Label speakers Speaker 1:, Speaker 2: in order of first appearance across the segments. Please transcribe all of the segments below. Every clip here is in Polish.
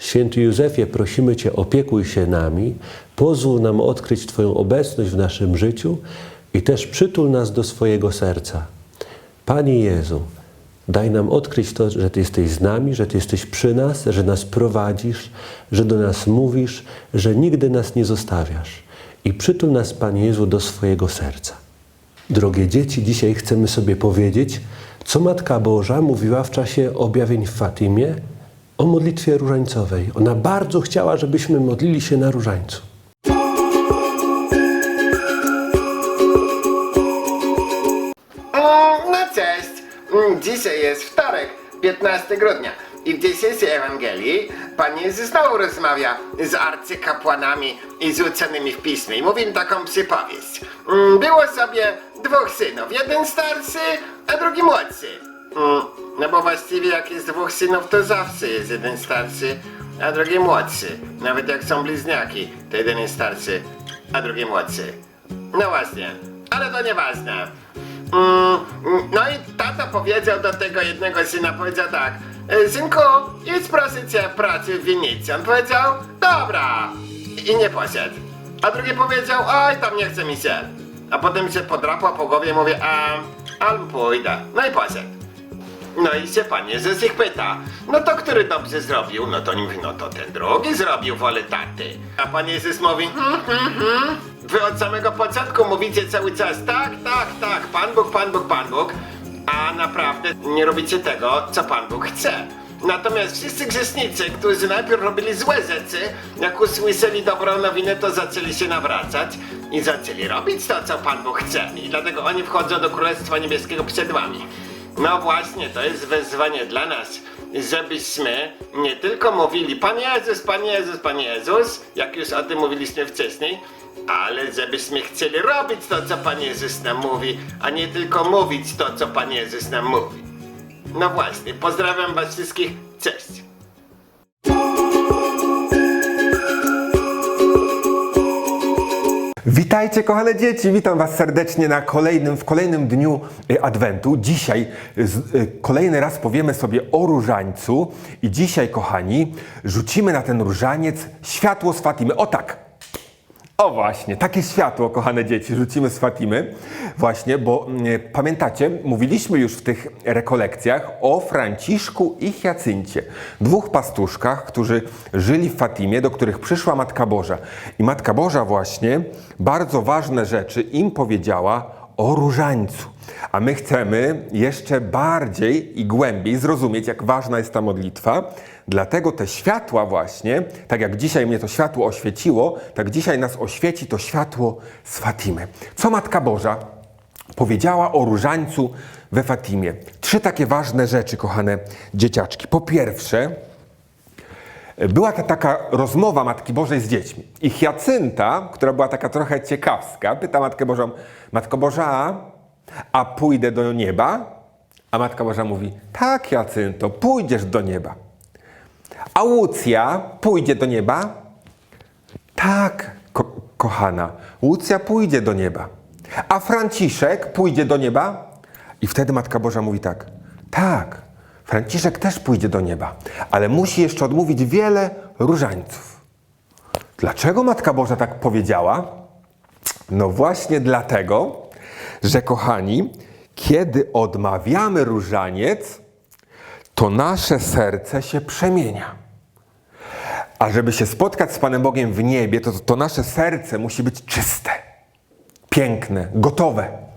Speaker 1: Święty Józefie, prosimy Cię, opiekuj się nami, pozwól nam odkryć Twoją obecność w naszym życiu i też przytul nas do swojego serca. Panie Jezu, daj nam odkryć to, że Ty jesteś z nami, że Ty jesteś przy nas, że nas prowadzisz, że do nas mówisz, że nigdy nas nie zostawiasz. I przytul nas, Panie Jezu, do swojego serca. Drogie dzieci, dzisiaj chcemy sobie powiedzieć, co Matka Boża mówiła w czasie objawień w Fatimie o modlitwie różańcowej. Ona bardzo chciała, żebyśmy modlili się na różańcu.
Speaker 2: No cześć! Mm, Dzisiaj jest wtorek, 15 grudnia i w dzisiejszej Ewangelii Pan Jezus znowu rozmawia z arcykapłanami i z uczonymi w piśmie i mówi im taką przypowieść. Mm, Było sobie dwóch synów, jeden starszy, a drugi młodszy. No bo właściwie jak jest dwóch synów, to zawsze jest jeden starszy, a drugi młodszy. Nawet jak są bliźniaki, to jeden jest starszy, a drugi młodszy. No właśnie, ale to nieważne. Mm, no i tata powiedział do tego jednego syna, powiedział tak "E, Synku, idź proszę cię pracy w winnicy. On powiedział, dobra. I nie poszedł. A drugi powiedział, oj, tam nie chce mi się. A potem się podrapał po głowie i mówi, a, ale pójdę. No i poszedł. No i się pan Jezus ich pyta, no to który dobrze zrobił? No to oni mówi, no to ten drugi zrobił wolę taty. A pan Jezus mówi, hmm. Wy od samego początku mówicie cały czas, tak, tak, tak, Pan Bóg, Pan Bóg, Pan Bóg, a naprawdę nie robicie tego, co Pan Bóg chce. Natomiast wszyscy grzesznicy, którzy najpierw robili złe rzeczy, jak usłyszeli dobrą nowinę, to zaczęli się nawracać i zaczęli robić to, co Pan Bóg chce. I dlatego oni wchodzą do Królestwa Niebieskiego przed wami. No właśnie, to jest wezwanie dla nas, żebyśmy nie tylko mówili Pan Jezus, Pan Jezus, Pan Jezus, jak już o tym mówiliśmy wcześniej, ale żebyśmy chcieli robić to, co Pan Jezus nam mówi, a nie tylko mówić to, co Pan Jezus nam mówi. No właśnie, pozdrawiam Was wszystkich, cześć!
Speaker 3: Witajcie kochane dzieci, witam was serdecznie na kolejnym, w kolejnym dniu y, Adwentu. Dzisiaj z, y, kolejny raz powiemy sobie o różańcu i dzisiaj kochani rzucimy na ten różaniec światło z Fatimy. O tak! O właśnie, takie światło, kochane dzieci, rzucimy z Fatimy. Właśnie, bo mm, pamiętacie, mówiliśmy już w tych rekolekcjach o Franciszku i Hiacyncie. Dwóch pastuszkach, którzy żyli w Fatimie, do których przyszła Matka Boża. I Matka Boża właśnie bardzo ważne rzeczy im powiedziała o różańcu. A my chcemy jeszcze bardziej i głębiej zrozumieć, jak ważna jest ta modlitwa. Dlatego te światła właśnie, tak jak dzisiaj mnie to światło oświeciło, tak dzisiaj nas oświeci to światło z Fatimy. Co Matka Boża powiedziała o różańcu we Fatimie? Trzy takie ważne rzeczy, kochane dzieciaczki. Po pierwsze, była ta taka rozmowa Matki Bożej z dziećmi. I Hiacynta, która była taka trochę ciekawska, pyta Matkę Bożą, Matko Boża, a pójdę do nieba? A Matka Boża mówi, tak Hiacynto, pójdziesz do nieba. A Łucja pójdzie do nieba? Tak, ko- kochana, Łucja pójdzie do nieba. A Franciszek pójdzie do nieba? I wtedy Matka Boża mówi tak, tak, Franciszek też pójdzie do nieba, ale musi jeszcze odmówić wiele różańców. Dlaczego Matka Boża tak powiedziała? No właśnie dlatego, że kochani, kiedy odmawiamy różaniec, to nasze serce się przemienia. A żeby się spotkać z Panem Bogiem w niebie, to, to nasze serce musi być czyste, piękne, gotowe.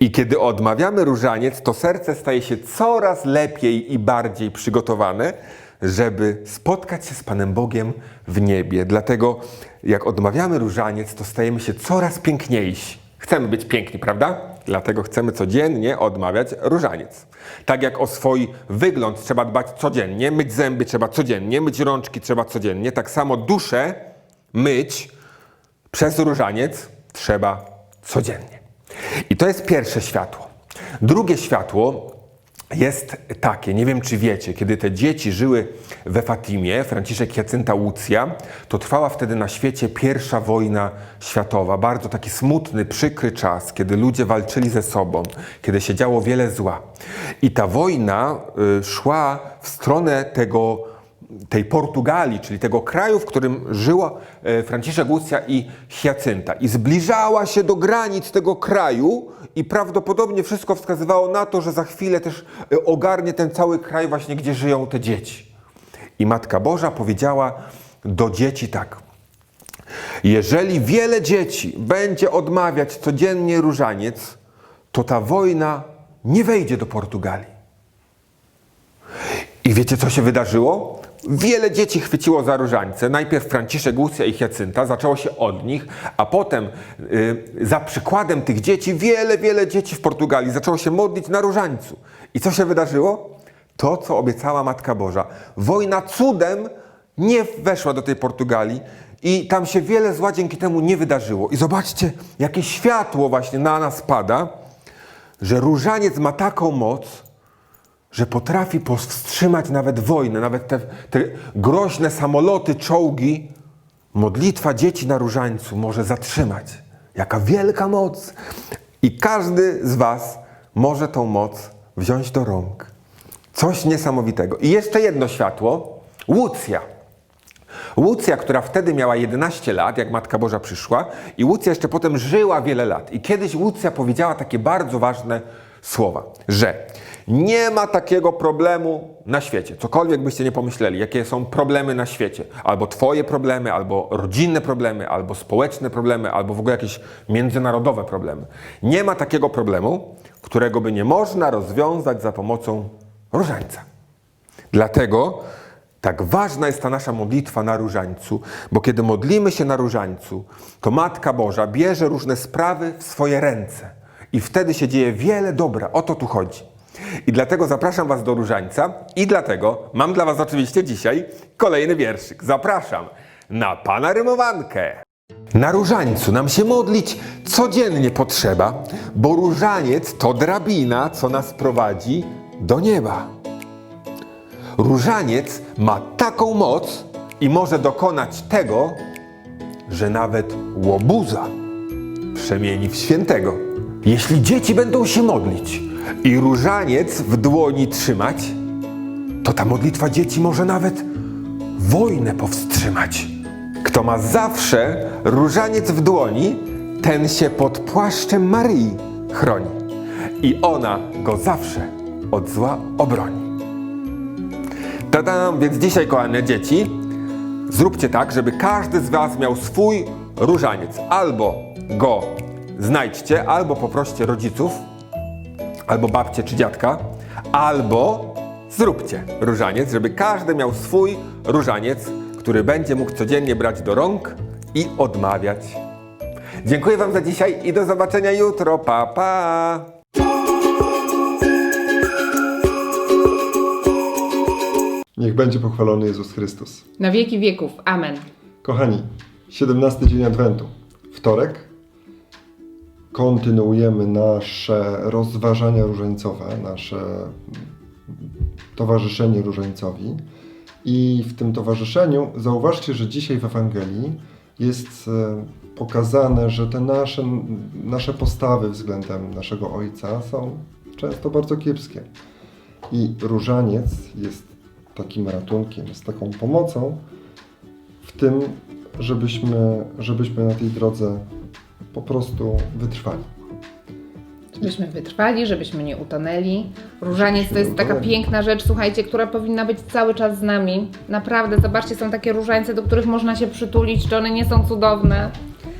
Speaker 3: I kiedy odmawiamy różaniec, to serce staje się coraz lepiej i bardziej przygotowane, żeby spotkać się z Panem Bogiem w niebie. Dlatego jak odmawiamy różaniec, to stajemy się coraz piękniejsi. Chcemy być piękni, prawda? Dlatego chcemy codziennie odmawiać różaniec. Tak jak o swój wygląd trzeba dbać codziennie, myć zęby trzeba codziennie, myć rączki trzeba codziennie, tak samo duszę myć przez różaniec trzeba codziennie. I to jest pierwsze światło. Drugie światło jest takie, nie wiem czy wiecie, kiedy te dzieci żyły we Fatimie, Franciszek Jacynta Łucja, to trwała wtedy na świecie pierwsza wojna światowa. Bardzo taki smutny, przykry czas, kiedy ludzie walczyli ze sobą, kiedy się działo wiele zła. I ta wojna y, szła w stronę tego tej Portugalii, czyli tego kraju, w którym żyła e, Franciszek Łucja i Hiacynta. I zbliżała się do granic tego kraju i prawdopodobnie wszystko wskazywało na to, że za chwilę też e, ogarnie ten cały kraj właśnie, gdzie żyją te dzieci. I Matka Boża powiedziała do dzieci tak. Jeżeli wiele dzieci będzie odmawiać codziennie różaniec, to ta wojna nie wejdzie do Portugalii. I wiecie, co się wydarzyło? Wiele dzieci chwyciło za różańce. Najpierw Franciszek Łucja i Hiacynta, zaczęło się od nich, a potem y, za przykładem tych dzieci wiele, wiele dzieci w Portugalii zaczęło się modlić na różańcu. I co się wydarzyło? To, co obiecała Matka Boża. Wojna cudem nie weszła do tej Portugalii i tam się wiele zła dzięki temu nie wydarzyło. I zobaczcie, jakie światło właśnie na nas pada, że różaniec ma taką moc, że potrafi powstrzymać nawet wojnę, nawet te, te groźne samoloty, czołgi. Modlitwa dzieci na różańcu może zatrzymać. Jaka wielka moc! I każdy z Was może tą moc wziąć do rąk. Coś niesamowitego. I jeszcze jedno światło. Łucja. Łucja, która wtedy miała 11 lat, jak Matka Boża przyszła, i Łucja jeszcze potem żyła wiele lat. I kiedyś Łucja powiedziała takie bardzo ważne słowa, że nie ma takiego problemu na świecie. Cokolwiek byście nie pomyśleli, jakie są problemy na świecie. Albo twoje problemy, albo rodzinne problemy, albo społeczne problemy, albo w ogóle jakieś międzynarodowe problemy. Nie ma takiego problemu, którego by nie można rozwiązać za pomocą różańca. Dlatego tak ważna jest ta nasza modlitwa na różańcu, bo kiedy modlimy się na różańcu, to Matka Boża bierze różne sprawy w swoje ręce i wtedy się dzieje wiele dobra. O to tu chodzi. I dlatego zapraszam Was do różańca i dlatego mam dla Was oczywiście dzisiaj kolejny wierszyk. Zapraszam na Pana Rymowankę. Na różańcu nam się modlić codziennie potrzeba, bo różaniec to drabina, co nas prowadzi do nieba. Różaniec ma taką moc i może dokonać tego, że nawet łobuza przemieni w świętego. Jeśli dzieci będą się modlić i różaniec w dłoni trzymać, to ta modlitwa dzieci może nawet wojnę powstrzymać. Kto ma zawsze różaniec w dłoni, ten się pod płaszczem Maryi chroni i ona go zawsze od zła obroni. Tadam, więc dzisiaj, kochane dzieci, zróbcie tak, żeby każdy z Was miał swój różaniec. Albo go znajdźcie, albo poproście rodziców, albo babcie czy dziadka, albo zróbcie różaniec, żeby każdy miał swój różaniec, który będzie mógł codziennie brać do rąk i odmawiać. Dziękuję Wam za dzisiaj i do zobaczenia jutro. Pa, pa!
Speaker 4: Niech będzie pochwalony Jezus Chrystus.
Speaker 5: Na wieki wieków. Amen.
Speaker 4: Kochani, 17 dzień Adwentu, wtorek. Kontynuujemy nasze rozważania różańcowe, nasze towarzyszenie różańcowi. I w tym towarzyszeniu zauważcie, że dzisiaj w Ewangelii jest e, pokazane, że te nasze, nasze postawy względem naszego Ojca są często bardzo kiepskie. I różaniec jest takim ratunkiem, jest taką pomocą w tym, żebyśmy, żebyśmy na tej drodze po prostu wytrwali.
Speaker 5: Żebyśmy wytrwali, żebyśmy nie utonęli. Różaniec to jest taka piękna rzecz, słuchajcie, która powinna być cały czas z nami. Naprawdę, zobaczcie, są takie różańce, do których można się przytulić, czy one nie są cudowne.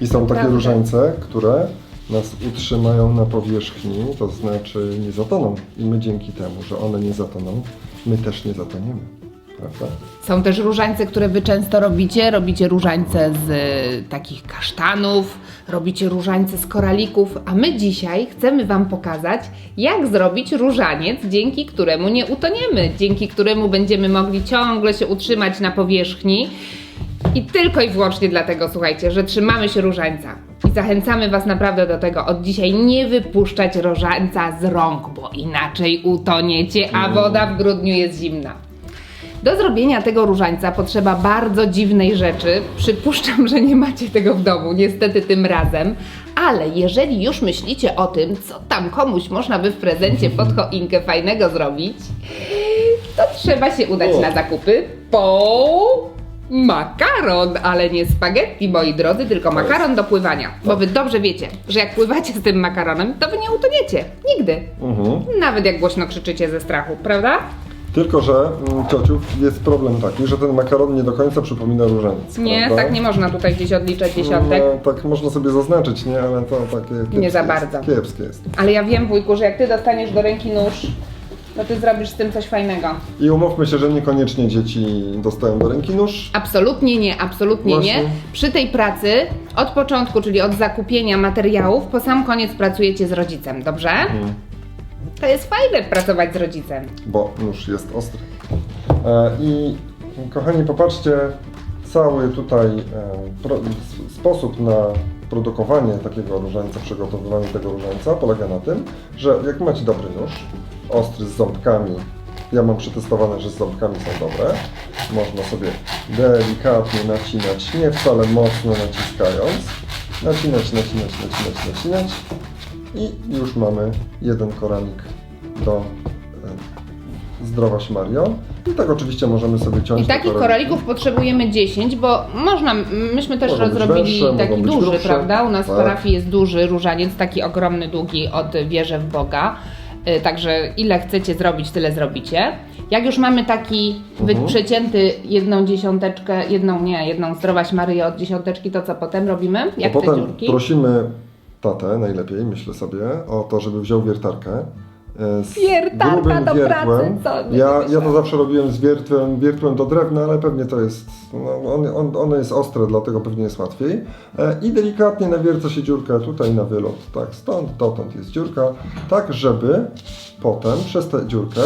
Speaker 4: I są takie różańce, które nas utrzymają na powierzchni, to znaczy nie zatoną. I my dzięki temu, że one nie zatoną, my też nie zatoniemy. Prawda?
Speaker 5: Są też różańce, które wy często robicie. Robicie różańce z y, takich kasztanów, robicie różańce z koralików, a my dzisiaj chcemy wam pokazać, jak zrobić różaniec, dzięki któremu nie utoniemy, dzięki któremu będziemy mogli ciągle się utrzymać na powierzchni. I tylko i wyłącznie dlatego, słuchajcie, że trzymamy się różańca. I zachęcamy Was naprawdę do tego od dzisiaj nie wypuszczać różańca z rąk, bo inaczej utoniecie, a woda w grudniu jest zimna. Do zrobienia tego różańca potrzeba bardzo dziwnej rzeczy. Przypuszczam, że nie macie tego w domu, niestety tym razem. Ale jeżeli już myślicie o tym, co tam komuś można by w prezencie pod choinkę fajnego zrobić, to trzeba się udać na zakupy po makaron, ale nie spaghetti, moi drodzy, tylko makaron do pływania. Bo wy dobrze wiecie, że jak pływacie z tym makaronem, to wy nie utoniecie. Nigdy.
Speaker 4: Mhm.
Speaker 5: Nawet jak głośno krzyczycie ze strachu, prawda?
Speaker 4: Tylko, że mm, ciociu, jest problem taki, że ten makaron nie do końca przypomina różaniec.
Speaker 5: Nie,
Speaker 4: prawda?
Speaker 5: tak nie można tutaj gdzieś odliczać dziesiątek.
Speaker 4: No, tak można sobie zaznaczyć, nie? Ale to takie kiepskie
Speaker 5: Nie za
Speaker 4: jest.
Speaker 5: bardzo.
Speaker 4: Kiepskie jest.
Speaker 5: Ale ja wiem, wujku, że jak ty dostaniesz do ręki nóż, to ty zrobisz z tym coś fajnego.
Speaker 4: I umówmy się, że niekoniecznie dzieci dostają do ręki nóż.
Speaker 5: Absolutnie nie, absolutnie
Speaker 4: Właśnie.
Speaker 5: nie. Przy tej pracy od początku, czyli od zakupienia materiałów, po sam koniec pracujecie z rodzicem, dobrze?
Speaker 4: Mhm.
Speaker 5: To jest fajne pracować z rodzicem.
Speaker 4: bo nóż jest ostry. E, I kochani, popatrzcie, cały tutaj e, sposób na produkowanie takiego różańca, przygotowywanie tego różańca polega na tym, że jak macie dobry nóż, ostry z ząbkami, ja mam przetestowane, że z ząbkami są dobre, można sobie delikatnie nacinać, nie wcale mocno naciskając, nacinać, nacinać, nacinać, nacinać i już mamy jeden koralik do e, zdrowaś Mario. I tak oczywiście możemy sobie ciąć
Speaker 5: I takich koralików potrzebujemy 10, bo można, myśmy też
Speaker 4: być
Speaker 5: zrobili
Speaker 4: węższe,
Speaker 5: taki duży,
Speaker 4: grubsze.
Speaker 5: prawda? U nas w
Speaker 4: Tak.
Speaker 5: parafii jest duży różaniec, taki ogromny, długi od wieży w Boga. Y, Także ile chcecie zrobić, tyle zrobicie. Jak już mamy taki
Speaker 4: Mhm.
Speaker 5: przecięty jedną dziesiąteczkę, jedną nie, jedną zdrowaś Maryję od dziesiąteczki, to co potem robimy? Jak
Speaker 4: potem
Speaker 5: dziurki?
Speaker 4: prosimy tatę najlepiej, myślę sobie, o to, żeby wziął wiertarkę. e, Z
Speaker 5: Wiertarka
Speaker 4: grubym
Speaker 5: do
Speaker 4: wiertłem.
Speaker 5: pracy, co
Speaker 4: Ja, ja to zawsze robiłem z wiertłem, wiertłem do drewna, ale pewnie to jest, no, on, on, ono jest ostre, dlatego pewnie jest łatwiej. E, I delikatnie nawierca się dziurkę tutaj na wylot, tak, stąd, dotąd jest dziurka, tak żeby potem przez tę dziurkę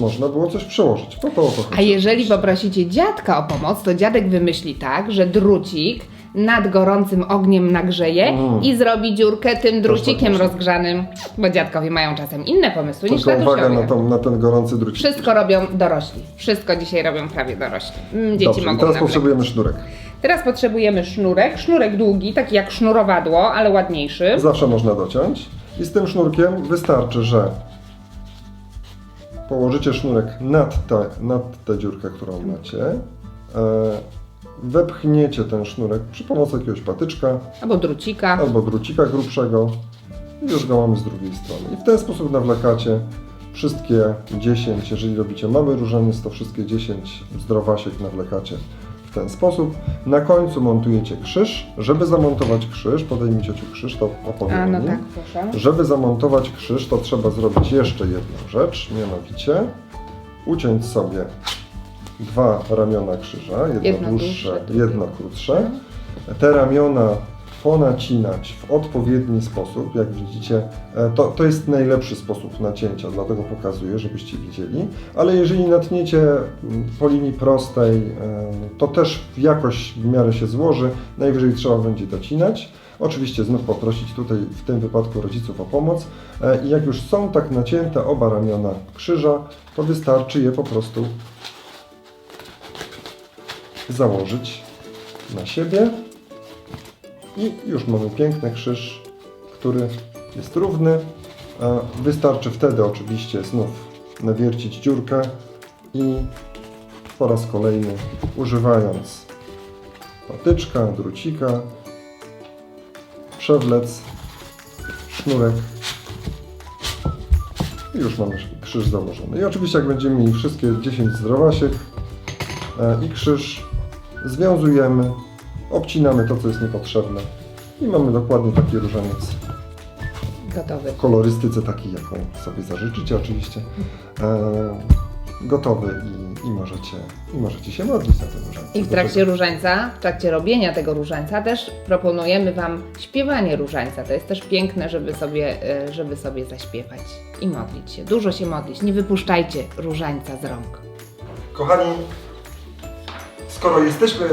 Speaker 4: można było coś przełożyć. Po to o to
Speaker 5: A
Speaker 4: chodzi.
Speaker 5: jeżeli poprosicie dziadka o pomoc, to dziadek wymyśli tak, że drucik nad gorącym ogniem nagrzeje
Speaker 4: Mm.
Speaker 5: i zrobi dziurkę tym drucikiem rozgrzanym, bo dziadkowie mają czasem inne pomysły niż
Speaker 4: Tylko uwaga
Speaker 5: tatusiowie.
Speaker 4: na, tą, na ten gorący drucik.
Speaker 5: Wszystko robią dorośli. Wszystko dzisiaj robią prawie dorośli. Mm, Dzieci
Speaker 4: Dobrze, i
Speaker 5: mogą
Speaker 4: teraz
Speaker 5: nabrać.
Speaker 4: potrzebujemy sznurek.
Speaker 5: Teraz potrzebujemy sznurek. Sznurek długi, taki jak sznurowadło, ale ładniejszy.
Speaker 4: Zawsze można dociąć. I z tym sznurkiem wystarczy, że położycie sznurek nad tę nad tę dziurkę, którą macie. E, wepchniecie ten sznurek przy pomocy jakiegoś patyczka
Speaker 5: Albo drucika.
Speaker 4: albo drucika grubszego i już go mamy z drugiej strony. I w ten sposób nawlekacie wszystkie 10, jeżeli robicie mały różaniec, to wszystkie 10 zdrowasiek nawlekacie w ten sposób. Na końcu montujecie krzyż. Żeby zamontować krzyż, podaj mi ciociu krzyż, to opowiem
Speaker 5: A
Speaker 4: o
Speaker 5: no
Speaker 4: nim.
Speaker 5: tak, proszę.
Speaker 4: Żeby zamontować krzyż, to trzeba zrobić jeszcze jedną rzecz, mianowicie uciąć sobie dwa ramiona krzyża, jedno,
Speaker 5: Jedno
Speaker 4: dłuższe,
Speaker 5: dłuższe,
Speaker 4: jedno krótsze. Te ramiona ponacinać w odpowiedni sposób, jak widzicie, e, to, to jest najlepszy sposób nacięcia, dlatego pokazuję, żebyście widzieli, ale jeżeli natniecie mm, po linii prostej, e, to też jakoś w miarę się złoży, najwyżej trzeba będzie docinać. Oczywiście znów poprosić tutaj w tym wypadku rodziców o pomoc. E, i jak już są tak nacięte oba ramiona krzyża, to wystarczy je po prostu założyć na siebie i już mamy piękny krzyż, który jest równy. Wystarczy wtedy oczywiście znów nawiercić dziurkę i po raz kolejny używając patyczka, drucika, przewlec, sznurek i już mamy krzyż założony. I oczywiście jak będziemy mieli wszystkie 10 zdrowasiek e, i krzyż, związujemy, obcinamy to, co jest niepotrzebne i mamy dokładnie taki różaniec
Speaker 5: Gotowy.
Speaker 4: w kolorystyce takiej, jaką sobie zażyczycie oczywiście. E, gotowy i, i, możecie, i możecie się modlić na tym różańcu.
Speaker 5: I w trakcie różańca, w trakcie robienia tego różańca też proponujemy Wam śpiewanie różańca. To jest też piękne, żeby sobie, e, żeby sobie zaśpiewać i modlić się. Dużo się modlić. Nie wypuszczajcie różańca z rąk.
Speaker 4: Kochani, skoro jesteśmy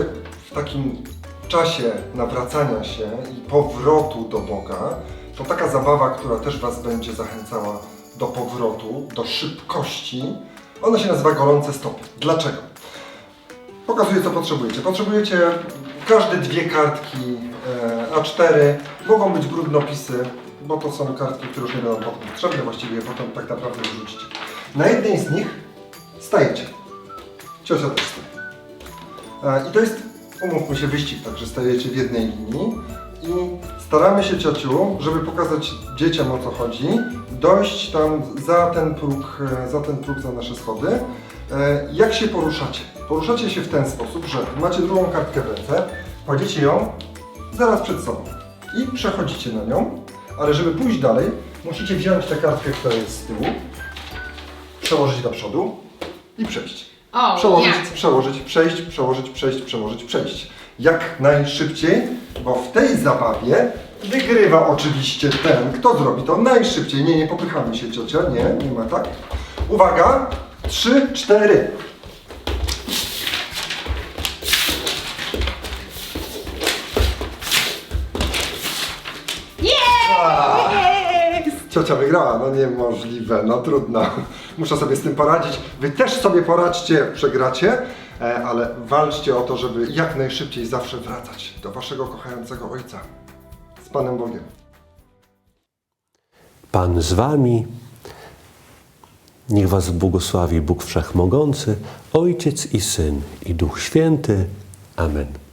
Speaker 4: w takim czasie nawracania się i powrotu do Boga, to taka zabawa, która też Was będzie zachęcała do powrotu, do szybkości, ona się nazywa gorące stopy. Dlaczego? Pokazuję, co potrzebujecie. Potrzebujecie każde dwie kartki e, A4. Mogą być brudnopisy, bo to są kartki, które już nie będą potem potrzebne, właściwie je potem tak naprawdę wyrzucicie. Na jednej z nich stajecie. Ciocia też stoi. E, I to jest, umówmy się, wyścig, także stajecie w jednej linii i staramy się, ciociu, żeby pokazać dzieciom o co chodzi, dojść tam za ten próg, e, za ten próg, za nasze schody. E, Jak się poruszacie? Poruszacie się w ten sposób, że macie drugą kartkę w ręce, kładziecie ją zaraz przed sobą i przechodzicie na nią, ale żeby pójść dalej, musicie wziąć tę kartkę, która jest z tyłu, przełożyć do przodu i przejść.
Speaker 5: O,
Speaker 4: Przełożyć,
Speaker 5: jak?
Speaker 4: przełożyć, przejść, przełożyć, przejść, przełożyć, przejść. Jak najszybciej, bo w tej zabawie wygrywa oczywiście ten, kto zrobi to najszybciej. Nie, nie popychamy się ciocia, nie, nie ma tak. Uwaga, trzy, cztery. Ciocia wygrała, no niemożliwe, no trudno. Muszę sobie z tym poradzić. Wy też sobie poradźcie, przegracie, e, ale walczcie o to, żeby jak najszybciej zawsze wracać do waszego kochającego Ojca. Z Panem Bogiem.
Speaker 1: Pan z wami. Niech was błogosławi Bóg Wszechmogący, Ojciec i Syn i Duch Święty. Amen.